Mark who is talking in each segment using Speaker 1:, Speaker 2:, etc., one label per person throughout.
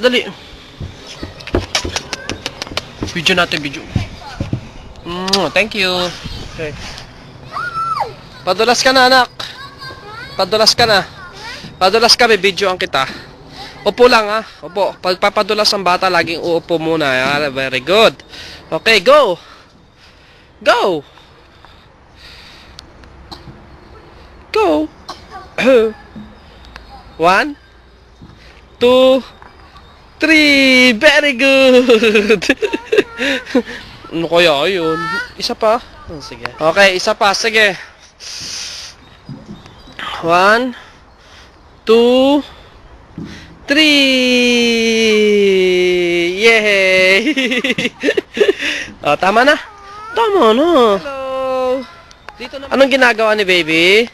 Speaker 1: dali. Video natin, video. Mm, thank you. Okay. Padulas ka na, anak. Padulas ka na. Padulas ka, may video ang kita. Upo lang, ha. Upo. Pagpapadulas ang bata, laging uupo muna. Ah, very good. Okay, go. Go. Go. One, two, three. Very good. ano kaya yun? Isa pa? Oh, sige. Okay, isa pa. Sige. One, two, three. Yay! oh, tama na. Tama na. Hello. Dito na. Anong ginagawa ni baby?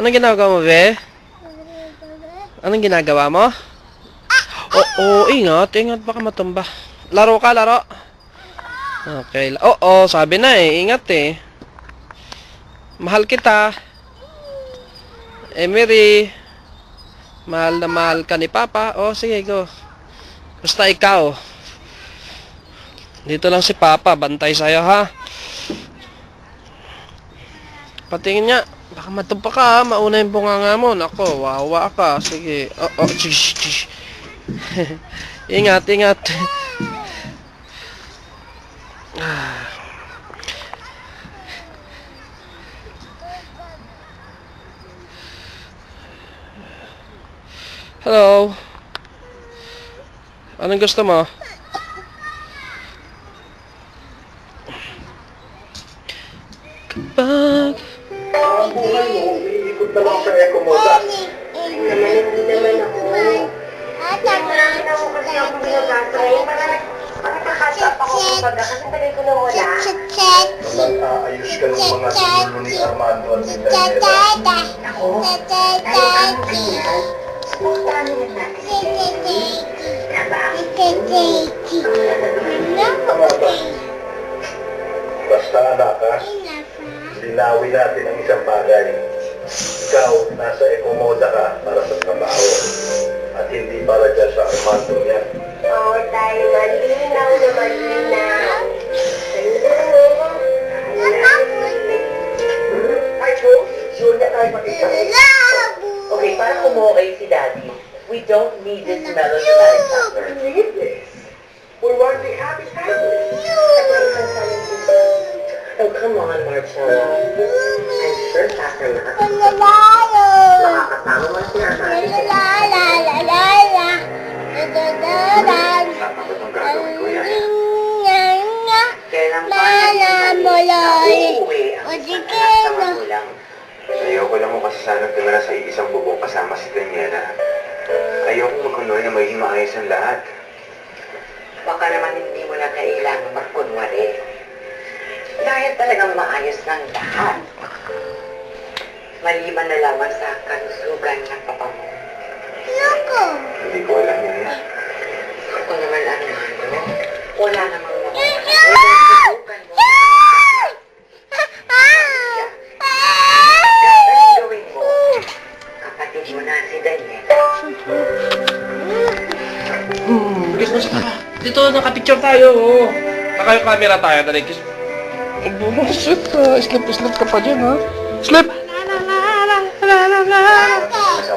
Speaker 1: Anong ginagawa mo, be? Anong ginagawa mo? Oo, oh, ingat. Ingat, baka matumba. Laro ka, laro. Okay. Oo, oh, sabi na eh. Ingat eh. Mahal kita. Emery. Mahal na mahal ka ni Papa. Oh, sige, go. Basta ikaw. Dito lang si Papa. Bantay sa'yo, ha? Patingin niya. Baka matumpa ka? Mauna yung bunganga mo. Nako, wawa ka. Sige. Oh, oh, shish, shish. ingat, ingat. Hello. Anong gusto mo? Kapag
Speaker 2: Ang buhay mo, umiikot na lang sa Ecomoda.
Speaker 3: naman, hindi naman ako. Marami na ako kasi ako ginagastray. Parang nakakatap ako kumbaga kasi tagal ko na wala.
Speaker 2: Nag-aayos ka ng mga sinulo ni Armando at ni Daniela.
Speaker 3: Ako, dahil ano ganyan, spontaneous lang natin. Trabaho.
Speaker 2: Basta anakas, linawin natin ang isang bagay. Ikaw, nasa Ecomoda ka para sa trabaho. Hindi para dyan sa Armando niya.
Speaker 3: Oo, tayo malinaw na malinaw.
Speaker 2: Ay, Joe, sure na tayo.
Speaker 4: Okay, para kumukay si Daddy, we don't need this melodramatic factor.
Speaker 2: Need this. We want to be happy family.
Speaker 4: Oh, come on, Marcella. I'm sure makakasama mo si Nanay. Magulang?
Speaker 5: Ayoko lang mo kasi sana tumira sa isang bubong kasama si Daniela. Ayoko magkunoy na maging maayos ang lahat.
Speaker 4: Baka naman hindi mo na kailangan magkunwari. Dahil talagang maayos ng lahat. Maliban na lamang sa kalusugan ng papa mo.
Speaker 5: Hindi ko alam yan.
Speaker 4: Ako naman ang ano, wala namang
Speaker 1: Dito, nakapicture tayo. Oh. Naka yung camera tayo. Dali, kiss. Bumusot ka. Slip, slip ka pa dyan, ha? Slip!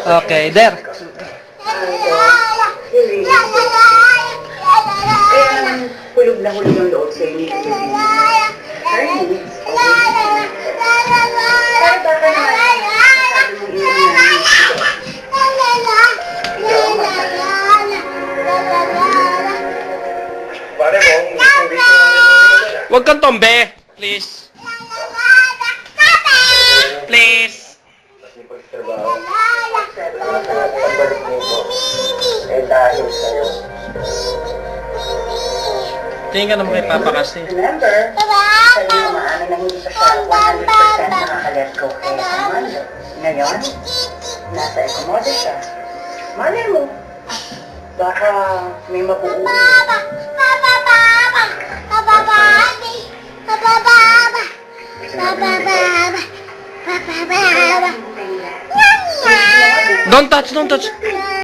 Speaker 1: Okay, there.
Speaker 4: Hulog na hulog ang loob sa inyo. Honey, Ay,
Speaker 1: Huwag kang tombe. Please. Please.
Speaker 2: Ko.
Speaker 1: Tingin ka naman kay Papa kasi.
Speaker 4: Remember, sabi mo maamin na hindi pa siya 100% nakaka-let go kay Armando. Ngayon, nasa Ecomoda siya. Malay mo, baka may mabuo.
Speaker 1: Don't touch, don't touch.